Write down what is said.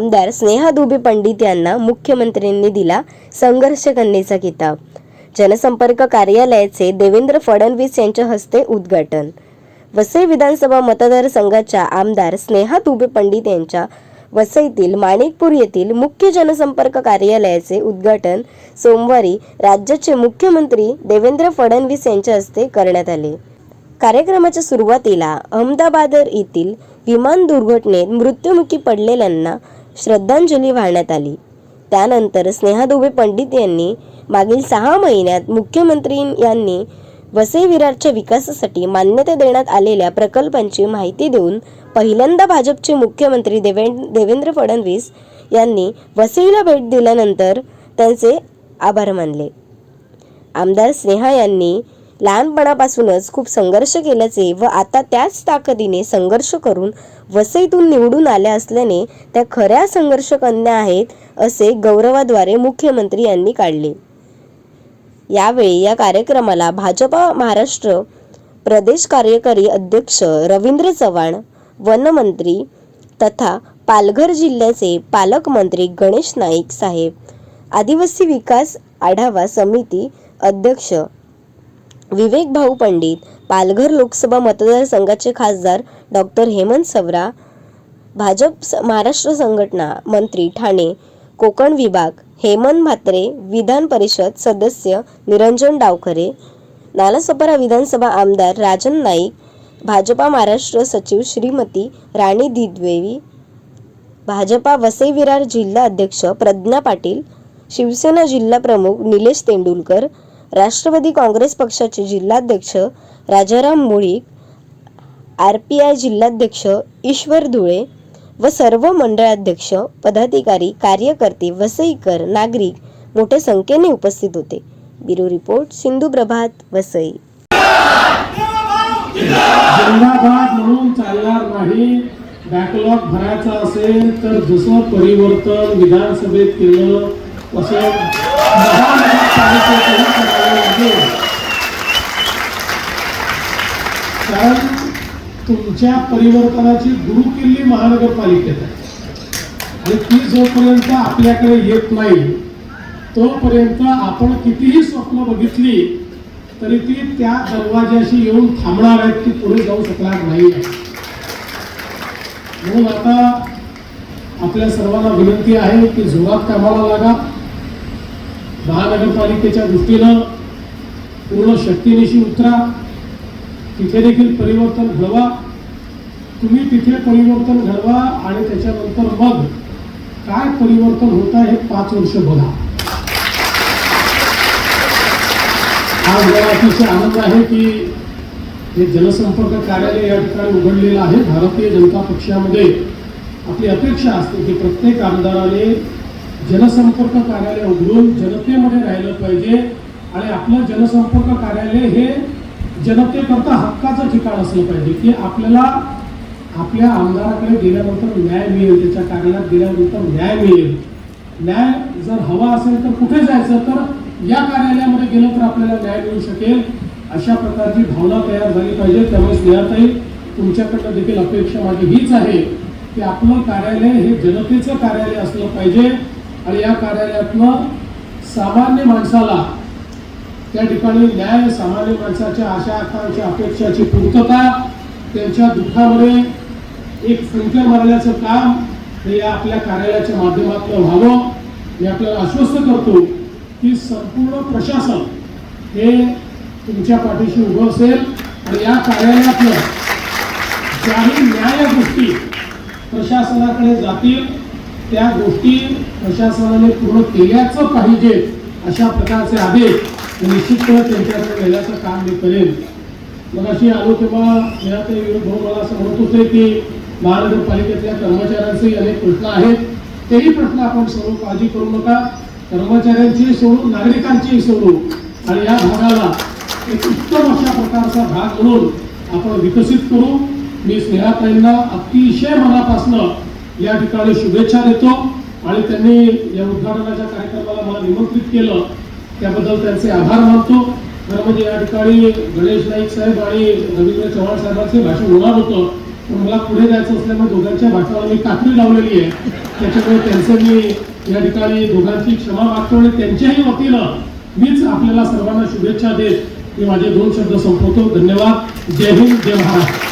आमदार स्नेहा दुबे पंडित यांना मुख्यमंत्र्यांनी दिला संघर्ष कन्येचा किताब. जनसंपर्क कार्यालयाचे देवेंद्र फडणवीस यांच्या हस्ते उद्घाटन. वसई विधानसभा मतदारसंघाच्या आमदार स्नेहा दुबे पंडित यांच्या वसईतील माणिकपूर येथील मुख्य जनसंपर्क कार्यालयाचे उद्घाटन सोमवारी राज्याचे मुख्यमंत्री देवेंद्र फडणवीस यांच्या हस्ते करण्यात आले. कार्यक्रमाच्या सुरुवातीला अहमदाबाद येथील विमान दुर्घटनेत मृत्युमुखी पडलेल्यांना श्रद्धांजली वाहण्यात आली. त्यानंतर स्नेहा दुबे पंडित यांनी मागील सहा महिन्यात मुख्यमंत्री यांनी वसई विरारच्या विकासासाठी मान्यता देण्यात आलेल्या प्रकल्पांची माहिती देऊन पहिल्यांदा भाजपचे मुख्यमंत्री देवें देवेंद्र फडणवीस यांनी वसईला भेट दिल्यानंतर त्यांचे आभार मानले. आमदार स्नेहा यांनी लहानपणापासूनच खूप संघर्ष केल्याचे व आता त्याच ताकदीने संघर्ष करून वसईतून निवडून आल्या असल्याने त्या खऱ्या संघर्ष कन्या आहेत असे गौरवाद्वारे मुख्यमंत्री यांनी काढले. यावेळी या कार्यक्रमाला भाजपा महाराष्ट्र प्रदेश कार्यकारी अध्यक्ष रवींद्र चव्हाण वनमंत्री तथा पालघर जिल्ह्याचे पालकमंत्री गणेश नाईक साहेब आदिवासी विकास आढावा समिती अध्यक्ष विवेक भाऊ पंडित पालघर लोकसभा मतदारसंघाचे खासदार डॉक्टर हेमंत सवरा भाजप स- महाराष्ट्र संघटना मंत्री ठाणे कोकण विभाग हेमंत म्हात्रे विधान परिषद सदस्य निरंजन डावखरे नालासोपारा विधानसभा आमदार राजन नाईक भाजपा महाराष्ट्र सचिव श्रीमती राणी दिद्वेवी भाजपा वसई विरार जिल्हा अध्यक्ष प्रज्ञा पाटील शिवसेना जिल्हा प्रमुख निलेश तेंडुलकर राष्ट्रवादी काँग्रेस पक्षाचे जिल्हाध्यक्ष Rajaram Mulik R P I जिल्हाध्यक्ष ईश्वर धुळे व सर्व मंडळाध्यक्ष पदाधिकारी कार्यकर्ते वसईकर नागरिक मोठ्या संख्येने उपस्थित होते. Bureau report Sindhu Prabhat Vasai. म्हणून चालणार नाही. बॅकलॉग भरायचा असेल तर जसं परिवर्तन विधानसभेत केलं असं कारण तुमच्या परिवर्तनाची गुरुकिल्ली महानगरपालिकेत आहे. आणि ती जोपर्यंत आपल्याकडे येत नाही तोपर्यंत आपण कितीही स्वप्न बघितली तरी ती त्या दरवाज्याशी येऊन थांबणार आहेत ती पुढे जाऊ शकणार नाही म्हणून आता आपल्या सर्वांना विनंती आहे की जोरात कामाला लागा. महानगरपालिकेच्या दृष्टीनं पूर्ण शक्तीनिशी उतरा. तिथे देखील परिवर्तन घडवा. तुम्ही तिथे परिवर्तन घडवा आणि त्याच्यानंतर मग काय परिवर्तन होत आहे हे पाच वर्ष बघा. आज मला अतिशय आनंद आहे की हे जनसंपर्क कार्यालय या ठिकाणी उघडलेलं आहे. भारतीय जनता पक्षामध्ये आपली अपेक्षा असते की प्रत्येक आमदाराने जनसंपर्क कार्यालय उघडून जनतेमध्ये राहिलं पाहिजे आणि आपलं जनसंपर्क कार्यालय हे जनतेकरता हक्काचं ठिकाण असलं पाहिजे की आपल्याला आपल्या आमदाराकडे गेल्यानंतर न्याय मिळेल त्याच्या कार्यालयात गेल्यानंतर न्याय मिळेल. न्याय जर हवा असेल तर कुठे जायचं तर या कार्यालयामध्ये गेलं तर आपल्याला न्याय मिळू शकेल. अशा प्रकारची भावना तयार झाली पाहिजे. त्यामुळे स्नेहाताई तुमच्याकडनं देखील अपेक्षा माझी हीच आहे की आपलं कार्यालय हे जनतेचं कार्यालय असलं पाहिजे. आणि या कार्यालयातनं सामान्य माणसाला त्या ठिकाणी न्याय सामान्य माणसाच्या आशा आकांक्षा अपेक्षाची पूर्तता त्यांच्या दुःखामध्ये एक संख्या मारण्याचं काम हे या आपल्या कार्यालयाच्या माध्यमातून व्हावं. मी आपल्याला आश्वस्त करतो की संपूर्ण प्रशासन हे तुमच्या पाठीशी उभं असेल आणि या कार्यालयातलं ज्याही न्याय गोष्टी प्रशासनाकडे जातील त्या गोष्टी प्रशासनाने पूर्ण केल्याच पाहिजे अशा प्रकारचे आदेश निश्चितपणे त्यांच्याकडे नेण्याचं काम मी करेन. मग अशी आलो तेव्हा या ते विरोध मला असं म्हणत होते की महानगरपालिकेतल्या कर्मचाऱ्यांचे अनेक प्रश्न आहेत. तेही प्रश्न आपण सर्व काळजी करू नका. कर्मचाऱ्यांची सोडू नागरिकांची सोडू आणि या भागाला एक उत्तम अशा प्रकारचा भाग म्हणून आपण विकसित करू. मी स्नेहाताईंना अतिशय मनापासनं या ठिकाणी शुभेच्छा देतो आणि त्यांनी या उद्घाटनाच्या कार्यक्रमाला मला निमंत्रित केलं. त्याबद्दल त्यांचे आभार मानतो. खरं म्हणजे या ठिकाणी गणेश नाईक साहेब आणि रवींद्र चव्हाण साहेबांचे भाषण होणार होतं. पण मला पुढे जायचं असल्यामुळे दोघांच्या भाषणाला मी कात्री लावलेली आहे. त्याच्यामुळे त्यांचं मी या ठिकाणी दोघांची क्षमा मागतो आणि त्यांच्याही वतीनं मीच आपल्याला सर्वांना शुभेच्छा देत मी माझे दोन शब्द संपवतो. धन्यवाद. जय हिंद जय महाराष्ट्र.